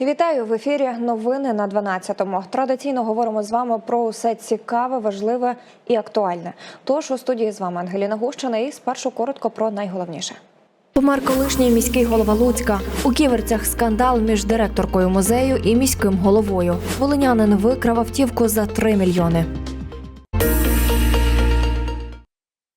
Вітаю в ефірі. Новини на 12-му. Традиційно говоримо з вами про усе цікаве, важливе і актуальне. Тож у студії з вами Ангеліна Гущина і спершу коротко про найголовніше. Помер колишній міський голова Луцька. У ківерцях скандал між директоркою музею і міським головою. Волинянин викрав автівку за 3 мільйони.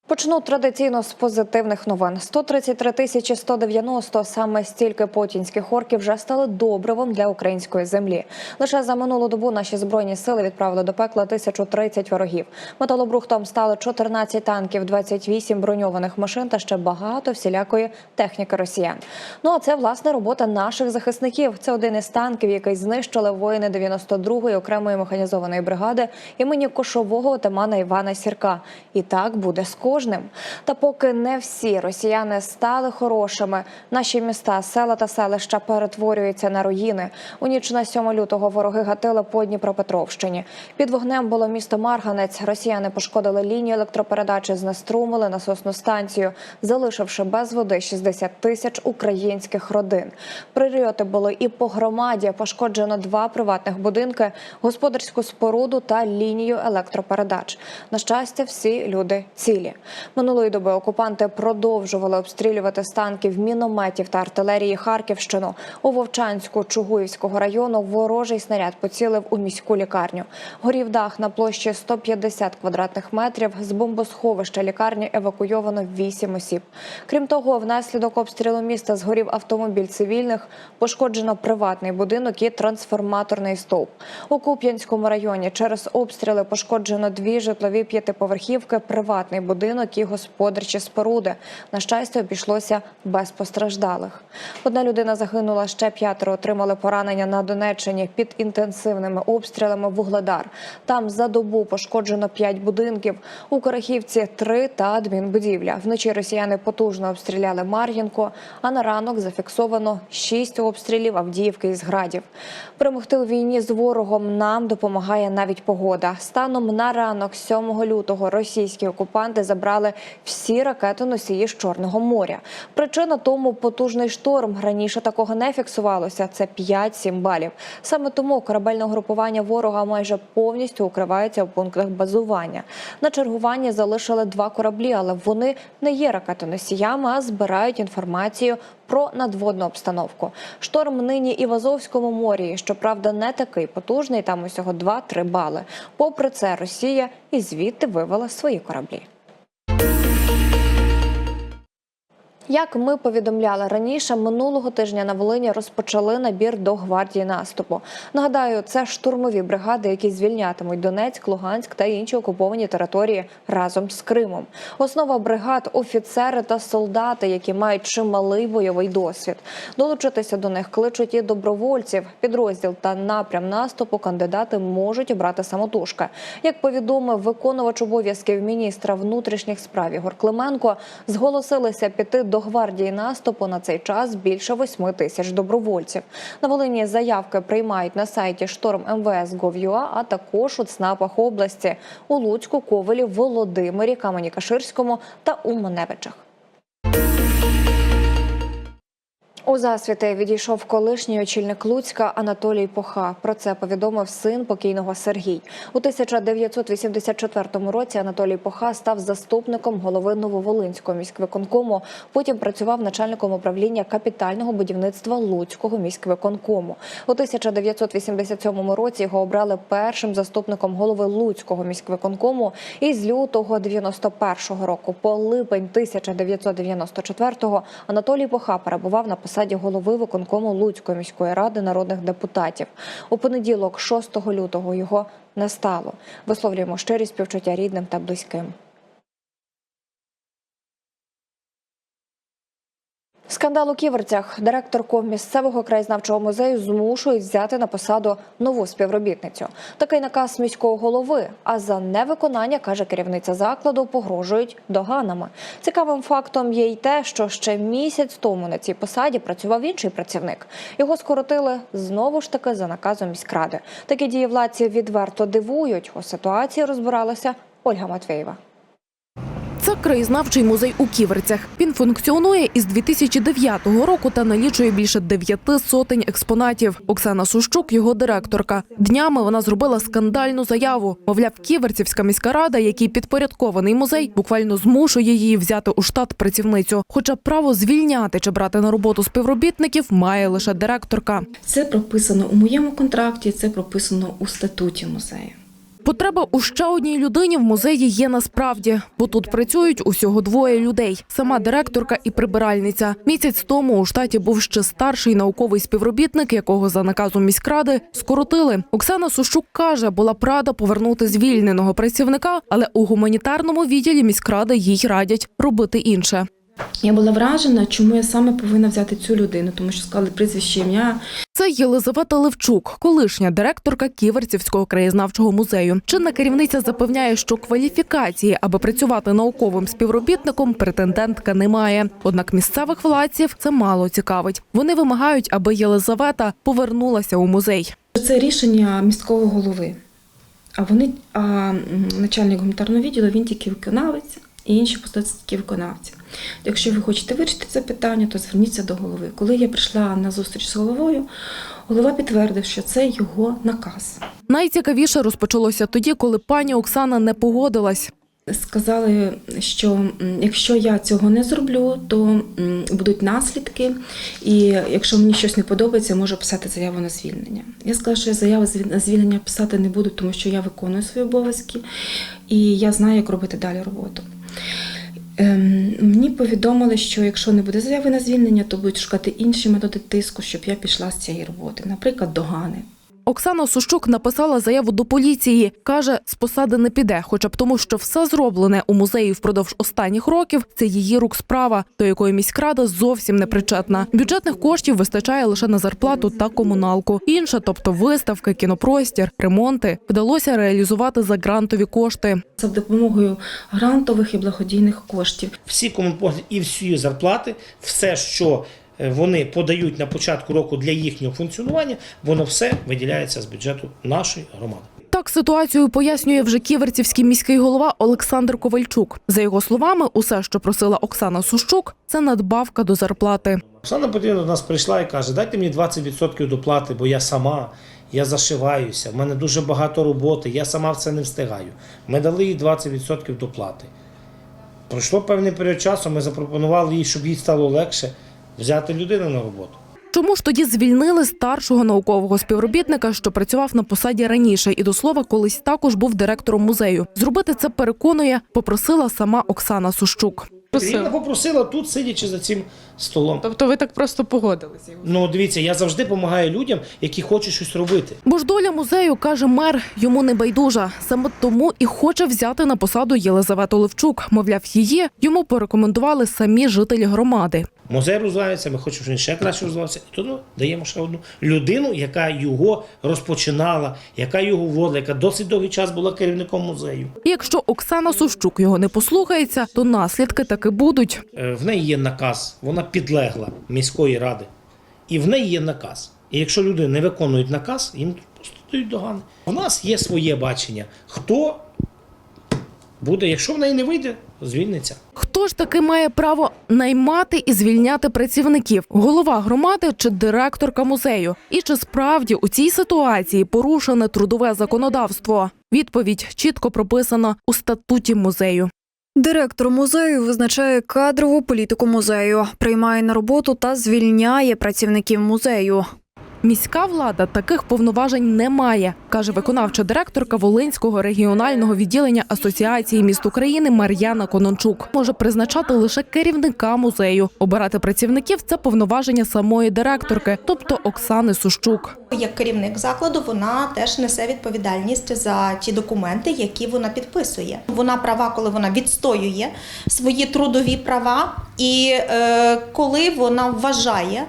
Почну традиційно з позитивних новин. 133 тисячі 190 саме стільки потінських орків вже стали добривом для української землі. Лише за минулу добу наші збройні сили відправили до пекла 1030 ворогів. Металобрухтом стали 14 танків, 28 броньованих машин та ще багато всілякої техніки росіян. Ну а це власне робота наших захисників. Це один із танків, який знищили воїни 92-ї окремої механізованої бригади імені кошового отамана Івана Сірка. І так буде з кожним. Та поки не всі росіяни стали хорошими, наші міста, села та селища перетворюються на руїни. У ніч на 7 лютого вороги гатили по Дніпропетровщині. Під вогнем було місто Марганець. Росіяни пошкодили лінію електропередачі, знеструмили насосну станцію, залишивши без води 60 тисяч українських родин. Прильоти були і по громаді. Пошкоджено два приватних будинки, господарську споруду та лінію електропередач. На щастя, всі люди цілі. Минулої доби окупанти продовжували обстрілювати з танків, мінометів та артилерії Харківщину. У Вовчанську Чугуївського району ворожий снаряд поцілив у міську лікарню. Горів дах на площі 150 квадратних метрів. З бомбосховища лікарні евакуйовано 8 осіб. Крім того, внаслідок обстрілу міста згорів автомобіль цивільних, пошкоджено приватний будинок і трансформаторний стовп. У Куп'янському районі через обстріли пошкоджено дві житлові п'ятиповерхівки, приватний будинок і господарчі споруди. На щастя, обійшлося без постраждалих. Одна людина загинула, ще п'ятеро отримали поранення на Донеччині під інтенсивними обстрілами Вугледар. Там за добу пошкоджено п'ять будинків. У Корахівці три та адмінбудівля. Вночі росіяни потужно обстріляли Мар'їнко, а на ранок зафіксовано шість обстрілів Авдіївки із градів. Перемогти у війні з ворогом нам допомагає навіть погода. Станом на ранок 7 лютого російські окупанти забрали всі ракетоносії з Чорного моря. Причина тому потужний шторм. Раніше такого не фіксувалося. Це 5-7 балів. Саме тому корабельне групування ворога майже повністю укривається в пунктах базування. На чергуванні залишили два кораблі, але вони не є ракетоносіями, а збирають інформацію про надводну обстановку. Шторм нині і в Азовському морі. Щоправда, не такий потужний. Там усього 2-3 бали. Попри це, Росія і звідти вивела свої кораблі. Як ми повідомляли раніше, минулого тижня на Волині розпочали набір до гвардії наступу. Нагадаю, це штурмові бригади, які звільнятимуть Донецьк, Луганськ та інші окуповані території разом з Кримом. Основа бригад офіцери та солдати, які мають чималий бойовий досвід. Долучитися до них кличуть і добровольців. Підрозділ та напрям наступу кандидати можуть обрати самотужки. Як повідомив виконувач обов'язків міністра внутрішніх справ Ігор Клименко, зголосилися піти до гвардії наступу на цей час більше 8 тисяч добровольців. На Волині заявки приймають на сайті шторм МВС.gov.ua, а також у ЦНАПах області у Луцьку, Ковелі, Володимирі, Камені-Каширському та у Маневичах. У засвіти відійшов колишній очільник Луцька Анатолій Поха. Про це повідомив син покійного Сергій. У 1984 році Анатолій Поха став заступником голови Нововолинського міськвиконкому. Потім працював начальником управління капітального будівництва Луцького міськвиконкому. У 1987 році його обрали першим заступником голови Луцького міськвиконкому. І з лютого 91-го року по липень 1994-го Анатолій Поха перебував на посаді голови виконкому Луцької міської ради народних депутатів. У понеділок, 6 лютого, його не стало. Висловлюємо щирі співчуття рідним та близьким. Скандал у ківерцях. Директорку місцевого краєзнавчого музею змушують взяти на посаду нову співробітницю. Такий наказ міського голови. А за невиконання каже керівниця закладу, погрожують доганами. Цікавим фактом є й те, що ще місяць тому на цій посаді працював інший працівник. Його скоротили знову ж таки за наказом міськради. Такі дії владці відверто дивують. У ситуації розбиралася Ольга Матвєєва. Це краєзнавчий музей у Ківерцях. Він функціонує із 2009 року та налічує більше дев'яти сотень експонатів. Оксана Сущук, його директорка. Днями вона зробила скандальну заяву. Мовляв, Ківерцівська міська рада, який підпорядкований музей, буквально змушує її взяти у штат працівницю. Хоча право звільняти чи брати на роботу співробітників має лише директорка. Це прописано у моєму контракті, це прописано у статуті музею. Потреба у ще одній людині в музеї є насправді, бо тут працюють усього двоє людей: сама директорка і прибиральниця. Місяць тому у штаті був ще старший науковий співробітник, якого за наказом міськради скоротили. Оксана Сущук каже, була б рада повернути звільненого працівника, але у гуманітарному відділі міськради їй радять робити інше. Я була вражена, чому я саме повинна взяти цю людину, тому що сказали прізвище ім'я. Це Єлизавета Левчук, колишня директорка Ківерцівського краєзнавчого музею. Чинна керівниця запевняє, що кваліфікації, аби працювати науковим співробітником, претендентка не має. Однак місцевих владців це мало цікавить. Вони вимагають, аби Єлизавета повернулася у музей. Це рішення міського голови. А вони, а начальник гуманітарного відділу, він тільки виконавець, і інші посади тільки виконавці. Якщо ви хочете вирішити це питання, то зверніться до голови. Коли я прийшла на зустріч з головою, голова підтвердив, що це його наказ. Найцікавіше розпочалося тоді, коли пані Оксана не погодилась. Сказали, що якщо я цього не зроблю, то будуть наслідки, і якщо мені щось не подобається, я можу писати заяву на звільнення. Я сказала, що я заяву на звільнення писати не буду, тому що я виконую свої обов'язки і я знаю, як робити далі роботу. Ем, Мені повідомили, що якщо не буде заяви на звільнення, то будуть шукати інші методи тиску, щоб я пішла з цієї роботи, наприклад, догани. Оксана Сущук написала заяву до поліції. Каже, з посади не піде, хоча б тому, що все зроблене у музеї впродовж останніх років це її рук справа, до якої міськрада зовсім не причетна. Бюджетних коштів вистачає лише на зарплату та комуналку. Інше, тобто виставки, кінопростір, ремонти, вдалося реалізувати за грантові кошти. За допомогою грантових і благодійних коштів. всі комунпослуги і всі зарплати, все, що вони подають на початку року для їхнього функціонування, воно все виділяється з бюджету нашої громади. Так ситуацію пояснює вже ківерцівський міський голова Олександр Ковальчук. За його словами, усе, що просила Оксана Сущук, це надбавка до зарплати. Оксана Петрівна до нас прийшла і каже: дайте мені 20% доплати, бо я сама, я зашиваюся, в мене дуже багато роботи, я сама в це не встигаю. Ми дали їй 20% доплати. Пройшло певний період часу, ми запропонували їй, щоб їй стало легше взяти людину на роботу. Чому ж тоді звільнили старшого наукового співробітника, що працював на посаді раніше, і до слова, колись також був директором музею. Зробити це переконує, попросила сама Оксана Сущук. Рівна попросила тут, сидячи за цим столом. Тобто ви так просто погодилися? Ну, дивіться, я завжди допомагаю людям, які хочуть щось робити. Бо ж доля музею каже мер, йому не байдужа. Саме тому і хоче взяти на посаду Єлизавету Левчук. Мовляв, її йому порекомендували самі жителі громади. Музей розвивається, ми хочемо, щоб він ще краще розвивався. І тому даємо ще одну людину, яка його розпочинала, яка його вводила, яка досить довгий час була керівником музею. І якщо Оксана Сущук його не послухається, то наслідки таки будуть. Е, В неї є наказ, вона підлегла міської ради. І в неї є наказ. І якщо люди не виконують наказ, їм просто дають догани. У нас є своє бачення. Хто буде, якщо в неї не вийде, звільниться. Хто ж таки має право наймати і звільняти працівників? Голова громади чи директорка музею? І чи справді у цій ситуації порушене трудове законодавство? Відповідь чітко прописана у статуті музею. Директор музею визначає кадрову політику музею, приймає на роботу та звільняє працівників музею. Міська влада таких повноважень не має, каже виконавча директорка Волинського регіонального відділення Асоціації міст України Мар'яна Конончук. Може призначати лише керівника музею. Обирати працівників це повноваження самої директорки, тобто Оксани Сущук. Як керівник закладу, вона теж несе відповідальність за ті документи, які вона підписує. Вона права, коли вона відстоює свої трудові права, і е, коли вона вважає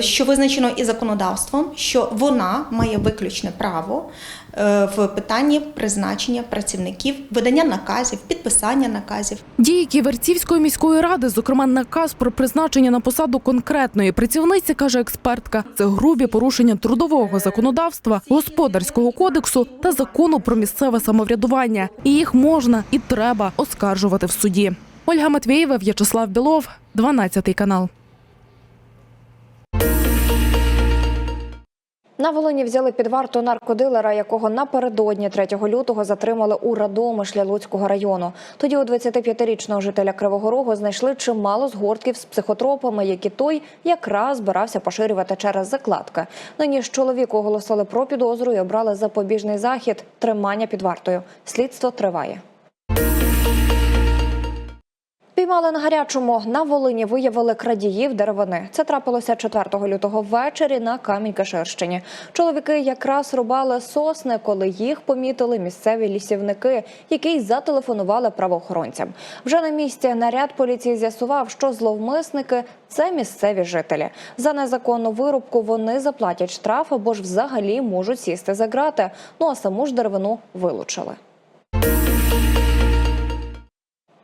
що визначено і законодавством, що вона має виключне право е, в питанні призначення працівників, видання наказів, підписання наказів. Дії Ківерцівської міської ради, зокрема наказ про призначення на посаду конкретної працівниці, каже експертка, це грубі порушення трудового законодавства, господарського кодексу та закону про місцеве самоврядування. І їх можна і треба оскаржувати в суді. Ольга Матвієва, В'ячеслав Білов, 12 канал. На Волині взяли під варту наркодилера, якого напередодні 3 лютого затримали у Радомишлі Луцького району. Тоді у 25-річного жителя Кривого Рогу знайшли чимало згортків з психотропами, які той якраз збирався поширювати через закладки. Нині ж чоловіку оголосили про підозру і обрали запобіжний захід тримання під вартою. Слідство триває. Піймали на гарячому на Волині. Виявили крадіїв деревини. Це трапилося 4 лютого ввечері на Камінь-Каширщині. Чоловіки якраз рубали сосни, коли їх помітили місцеві лісівники, які й зателефонували правоохоронцям. Вже на місці наряд поліції з'ясував, що зловмисники це місцеві жителі. За незаконну вирубку вони заплатять штраф або ж взагалі можуть сісти за грати. Ну а саму ж деревину вилучили.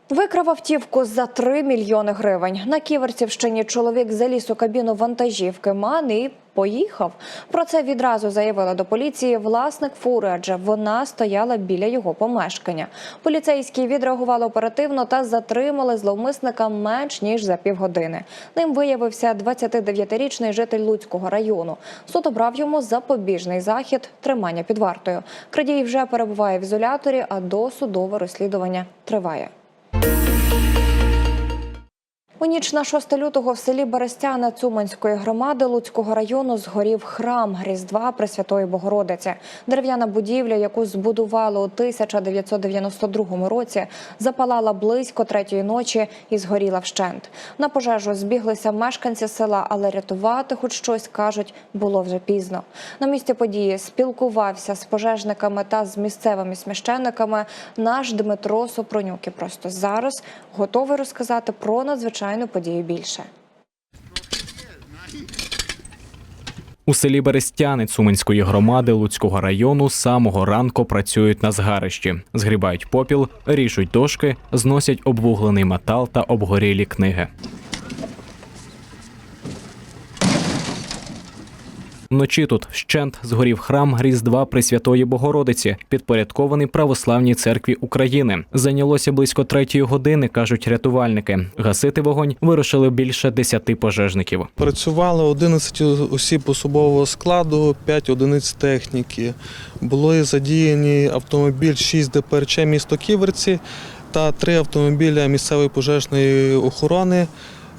Викрав автівку за 3 мільйони гривень. На Ківерцівщині чоловік заліз у кабіну вантажівки МАН і поїхав. Про це відразу заявили до поліції власник фури, адже вона стояла біля його помешкання. Поліцейські відреагували оперативно та затримали зловмисника менш ніж за півгодини. Ним виявився 29-річний житель Луцького району. Суд обрав йому запобіжний захід тримання під вартою. Крадій вже перебуває в ізоляторі, а досудове розслідування триває. У ніч на 6 лютого в селі Берестяна Цуманської громади Луцького району згорів храм Різдва Пресвятої Богородиці. Дерев'яна будівля, яку збудували у 1992 році, запалала близько третьої ночі і згоріла вщент. На пожежу збіглися мешканці села, але рятувати хоч щось кажуть було вже пізно. На місці події спілкувався з пожежниками та з місцевими священниками наш Дмитро Сопронюк. І просто зараз готовий розказати про надзвичайну подію більше. У селі Берестяни Цуманської громади Луцького району з самого ранку працюють на згарищі, згрібають попіл, ріжуть дошки, зносять обвуглений метал та обгорілі книги. Вночі тут вщент згорів храм Різдва Пресвятої Богородиці, підпорядкований Православній церкві України. Зайнялося близько третьої години, кажуть рятувальники. Гасити вогонь вирушили більше десяти пожежників. Працювало 11 осіб особового складу, 5 одиниць техніки. Були задіяні автомобіль 6 ДПРЧ місто Ківерці та 3 автомобіля місцевої пожежної охорони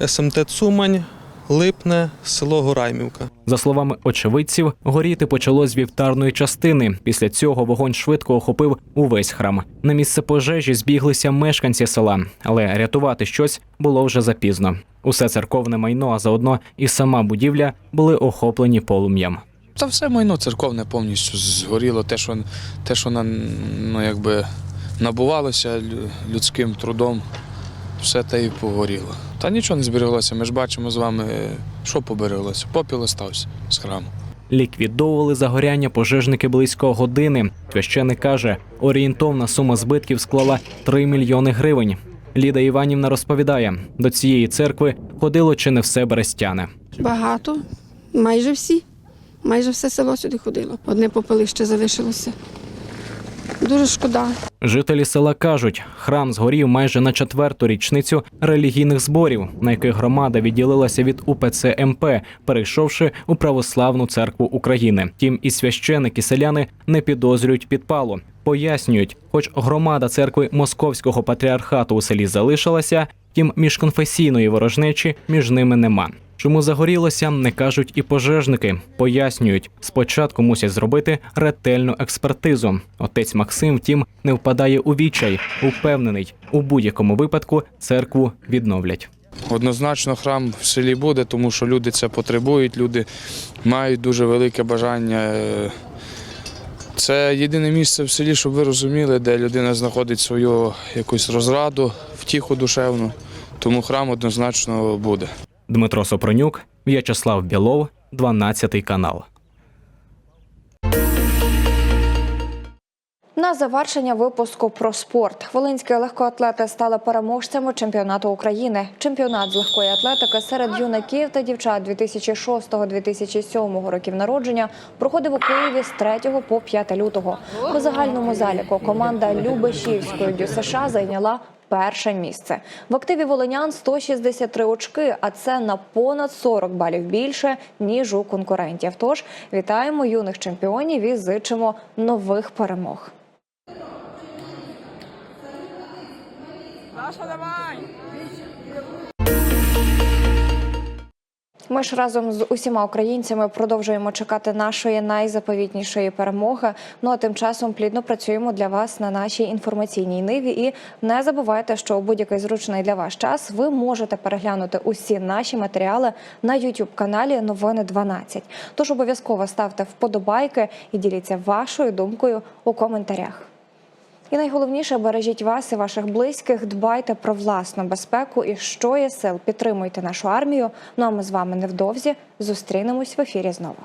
СМТ Цумань, Липне, село Гораймівка. За словами очевидців, горіти почало з вівтарної частини. Після цього вогонь швидко охопив увесь храм. На місце пожежі збіглися мешканці села, але рятувати щось було вже запізно. Усе церковне майно, а заодно і сама будівля були охоплені полум'ям. Та все майно церковне повністю згоріло. Те, що, те, що на, ну, якби набувалося людським трудом, все те і погоріло. Та нічого не збереглося. Ми ж бачимо з вами, що побереглося. Попіл остався з храму. Ліквідовували загоряння пожежники близько години. Священик каже, орієнтовна сума збитків склала 3 мільйони гривень. Ліда Іванівна розповідає, до цієї церкви ходило чи не все берестяне. Багато, майже всі. Майже все село сюди ходило. Одне попелище залишилося. Дуже шкода. Жителі села кажуть, храм згорів майже на четверту річницю релігійних зборів, на яких громада відділилася від УПЦ МП, перейшовши у Православну церкву України. Тім і священики селяни не підозрюють підпалу. Пояснюють, хоч громада церкви Московського патріархату у селі залишилася, тім міжконфесійної ворожнечі між ними нема. Чому загорілося, не кажуть і пожежники. Пояснюють, спочатку мусять зробити ретельну експертизу. Отець Максим, втім, не впадає у відчай, упевнений, у будь-якому випадку церкву відновлять. Однозначно храм в селі буде, тому що люди це потребують, люди мають дуже велике бажання. Це єдине місце в селі, щоб ви розуміли, де людина знаходить свою якусь розраду, втіху душевну. Тому храм однозначно буде. Дмитро Сопронюк, В'ячеслав Білов, 12 канал. На завершення випуску про спорт волинські легкоатлети стали переможцями чемпіонату України. Чемпіонат з легкої атлетики серед юнаків та дівчат 2006-2007 років народження проходив у Києві з 3 по 5 лютого. У загальному заліку команда Любешівської ДЮСШ зайняла перше місце. В активі волинян 163 очки, а це на понад 40 балів більше ніж у конкурентів. Тож вітаємо юних чемпіонів і зичимо нових перемог. Ми ж разом з усіма українцями продовжуємо чекати нашої найзаповітнішої перемоги. Ну а тим часом плідно працюємо для вас на нашій інформаційній ниві. І не забувайте, що у будь-який зручний для вас час ви можете переглянути усі наші матеріали на youtube каналі Новини 12. Тож обов'язково ставте вподобайки і діліться вашою думкою у коментарях. І найголовніше бережіть вас і ваших близьких, дбайте про власну безпеку і що є сил. Підтримуйте нашу армію. Ну а ми з вами невдовзі зустрінемось в ефірі знову.